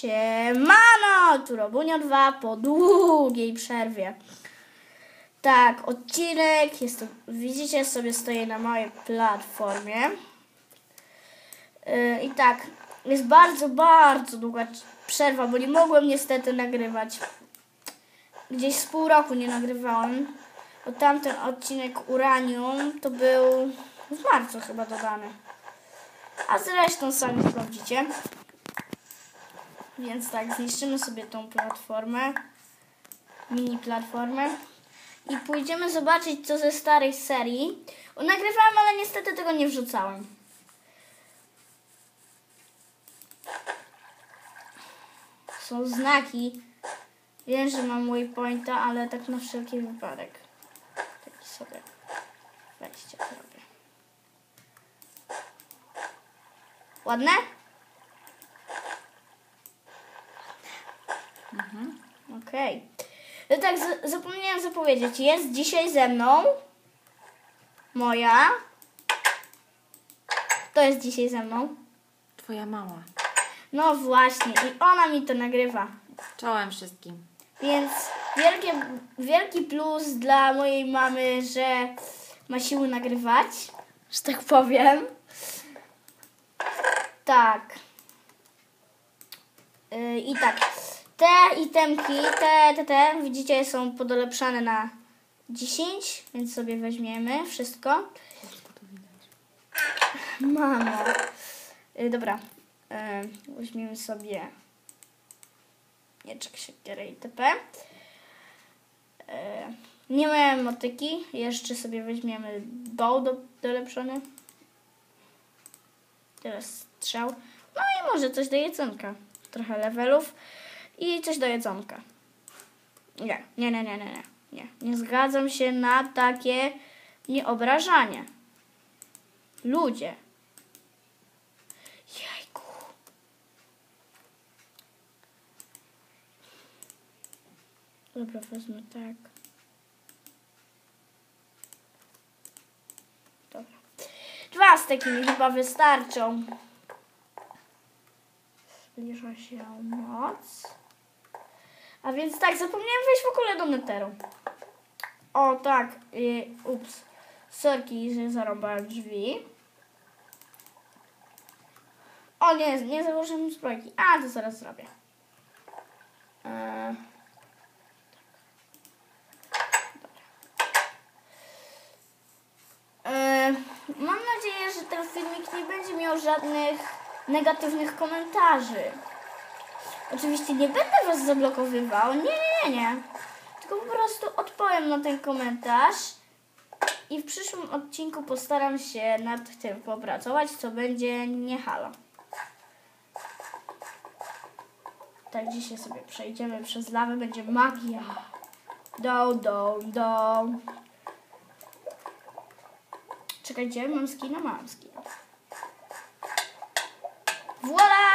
Siemano, tu Robunio 2 po długiej przerwie. Tak, odcinek jest widzicie sobie stoję na małej platformie. Yy, I tak, jest bardzo, bardzo długa przerwa, bo nie mogłem niestety nagrywać. Gdzieś z pół roku nie nagrywałem. Bo tamten odcinek Uranium to był w marcu chyba dodany. A zresztą sami sprawdzicie. Więc tak, zniszczymy sobie tą platformę, mini platformę i pójdziemy zobaczyć co ze starej serii. Nagrywałem, ale niestety tego nie wrzucałem. Są znaki. Wiem, że mam waypointa, ale tak na wszelki wypadek. Taki sobie wejście zrobię. Ładne? Okej. No tak, zapomniałem zapowiedzieć. Jest dzisiaj ze mną moja. To jest dzisiaj ze mną. Twoja mama. No właśnie, i ona mi to nagrywa. Czołem wszystkim. Więc wielkie, wielki plus dla mojej mamy, że ma siły nagrywać, że tak powiem. Tak. Yy, I tak. Te itemki, te, te, te, widzicie, są podolepszane na 10, więc sobie weźmiemy wszystko. Mamo. Yy, dobra. Yy, weźmiemy sobie mieczek, siekierę itp. E, Nie miałem motyki. Jeszcze sobie weźmiemy bow do, dolepszony. Teraz strzał. No i może coś do jedzonka. Trochę levelów. I coś do jedzonka. Nie, nie, nie, nie, nie, nie. Nie, nie zgadzam się na takie nieobrażanie. Ludzie. Jajku. Dobra, wezmę tak. Dobra. Dwa steki mi chyba wystarczą. Zbliża się noc. A więc tak, zapomniałem wejść w ogóle do neteru. O tak, ups. Sorki, że zarąbałem drzwi. O nie, nie założyłem zbrojki. A, to zaraz zrobię. Eee. E, Mam nadzieję, że ten filmik nie będzie miał żadnych negatywnych komentarzy. Oczywiście nie będę was zablokowywał. Nie, nie, nie. Tylko po prostu odpowiem na ten komentarz i w przyszłym odcinku postaram się nad tym popracować, co będzie nie halo. Tak, dzisiaj sobie przejdziemy przez lawę, będzie magia. Do, do, do. Czekajcie, mam skina? Mam skina. Voila!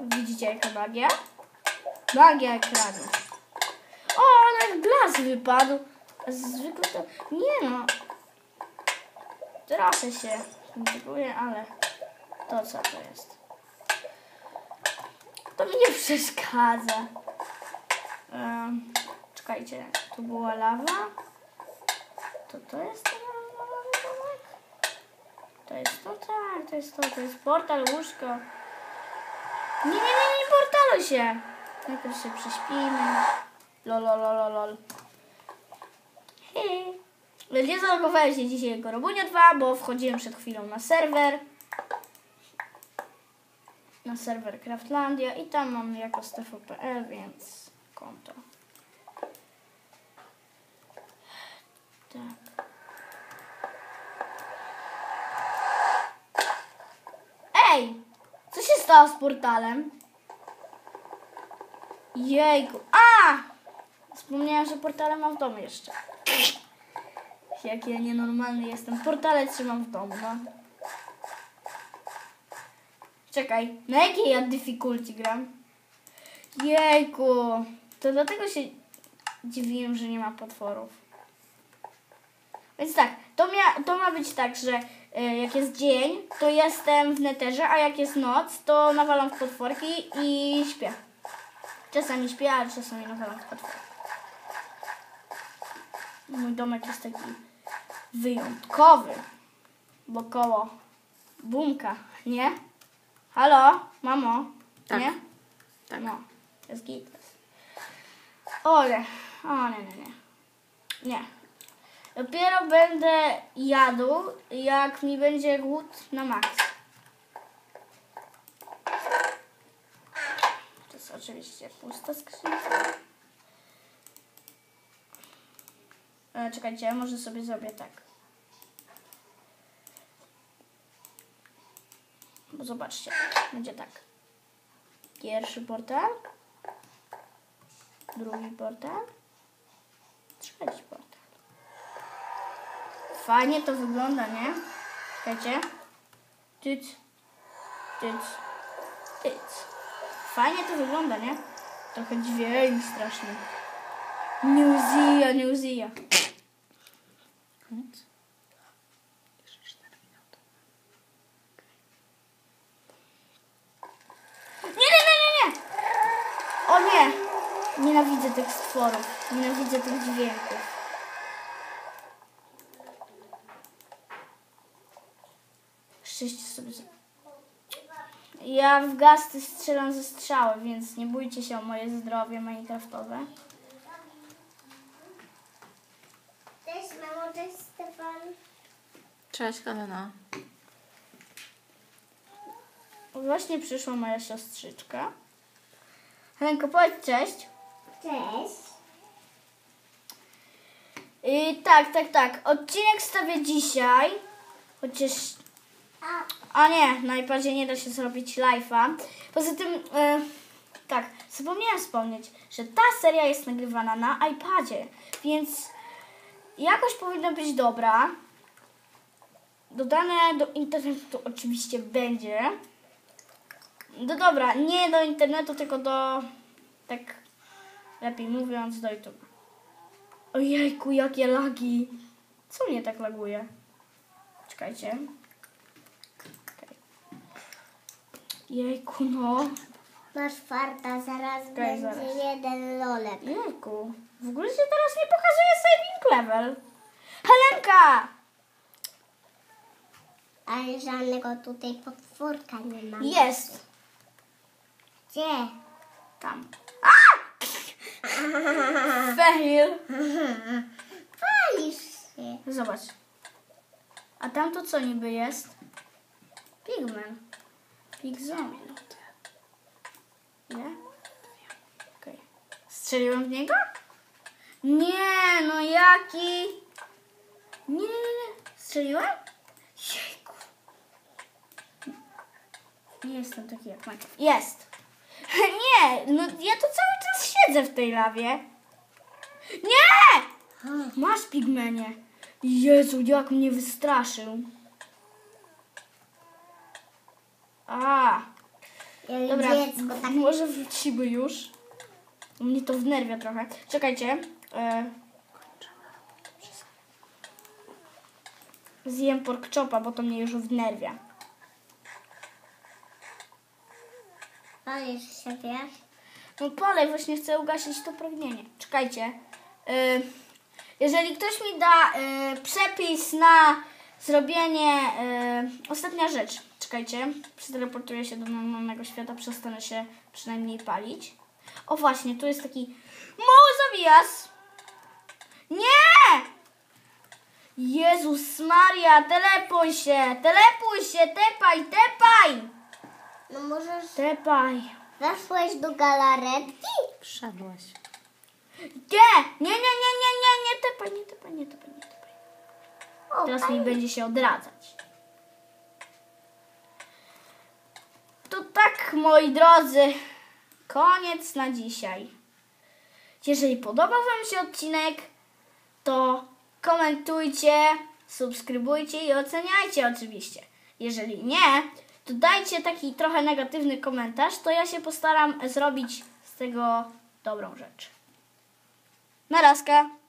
Widzicie jaka magia? Magia ekranu. O, ale glas wypadł. Zwykle to... Nie no. Trochę się zdenerwuję, ale to co to jest? To mi nie przeszkadza. Um, czekajcie, tu była lawa. To to jest? To jest to, tak, to jest to, to jest portal, łóżko. Nie, nie, nie, nie portalu się. Najpierw się prześpimy. Lol, lol, lol, lol. Hej. Nie zalogowałem się dzisiaj jako Robunia 2, bo wchodziłem przed chwilą na serwer. Na serwer Craftlandia i tam mam jako stefo.pl, więc konto. Tak. Ej! Co się stało z portalem? Jejku. A! Wspomniałem, że portale mam w domu jeszcze. Jak ja nienormalny jestem. Portale trzymam w domu, no. Czekaj, na jakiej ja difficulty gram? Jejku. To dlatego się dziwiłem, że nie ma potworów. Więc tak, to, mia, to ma być tak, że e, jak jest dzień, to jestem w neterze, a jak jest noc, to nawalam w potworki i śpię. Czasami śpię, ale czasami nawalam w potwór. Mój domek jest taki wyjątkowy, bo koło bumka, nie? Halo, mamo? Tak. Nie? Tak. No, jest git. Ole, o nie, nie, nie. Nie. Dopiero będę jadł, jak mi będzie głód na maks. To jest oczywiście pusta skrzynka. E, czekajcie, może sobie zrobię tak. Bo zobaczcie, będzie tak. Pierwszy portal. Drugi portal. Trzeci portal. Fajnie to wygląda, nie? Czekajcie. Tyc. Tyc. Tyc. Fajnie to wygląda, nie? Trochę dźwięk straszny. Newzija, newzija. Koniec. Jeszcze 4 minuty. Nie, nie, nie, nie, nie! O nie! Nienawidzę tych stworów. Nienawidzę tych dźwięków. Szczęście sobie. Ja w gasty strzelam ze strzały, więc nie bójcie się o moje zdrowie minecraftowe. Cześć mamo, cześć Stefan. Cześć, Helena. Właśnie przyszła moja siostrzyczka. Helenko, powiedz cześć. Cześć. I tak, tak, tak. Odcinek stawię dzisiaj. Chociaż A, nie, na iPadzie nie da się zrobić live'a. Poza tym, e, tak, zapomniałam wspomnieć, że ta seria jest nagrywana na iPadzie, więc jakoś powinna być dobra. Dodane do internetu oczywiście będzie. No dobra, nie do internetu, tylko do, tak lepiej mówiąc, do YouTube. Ojejku, jakie lagi. Co mnie tak laguje? Czekajcie. Jejku, no. masz farta, zaraz będzie zaraz. jeden lolek. Jejku. W ogóle się teraz nie pokazuje saving level. Helenka! Ale żadnego tutaj potworka nie ma. Jest. Gdzie? Tam. Fail. Palisz się. Zobacz. A tam to co niby jest? Pigman. Pig zombie. Nie? Okej. Strzeliłem w niego? Nie, no jaki? Nie, nie, nie. Strzeliłem? Jejku. Nie jestem taki jak Minecraft. Jest. Nie, no ja tu cały czas siedzę w tej lawie. Nie! Masz pigmenie. Jezu, jak mnie wystraszył. A, Jak dobra, dziecko, tak może wrócimy już. Mnie to wnerwia trochę. Czekajcie. E... Zjem pork chopa, bo to mnie już wnerwia. palisz się, wiesz? No polej, właśnie chcę ugasić to pragnienie. Czekajcie. Y, jeżeli ktoś mi da y, przepis na zrobienie... Ostatnia rzecz. Czekajcie. Przeteleportuję się do normalnego świata. Przestanę się przynajmniej palić. O właśnie, tu jest taki mały zawijas. Nie! Jezus Maria, telepuj się, telepuj się, tepaj, tepaj! No możesz... Tepaj. Weszłeś do galaretki? Wszedłeś. Nie, nie, nie, nie, nie, nie, nie tepaj, nie tepaj, nie tepaj, nie tepaj. Teraz mi będzie się odradzać. To tak, moi drodzy, koniec na dzisiaj. Jeżeli podobał Wam się odcinek, to komentujcie, subskrybujcie i oceniajcie oczywiście. Jeżeli nie, to dajcie taki trochę negatywny komentarz, to ja się postaram zrobić z tego dobrą rzecz. Na razka.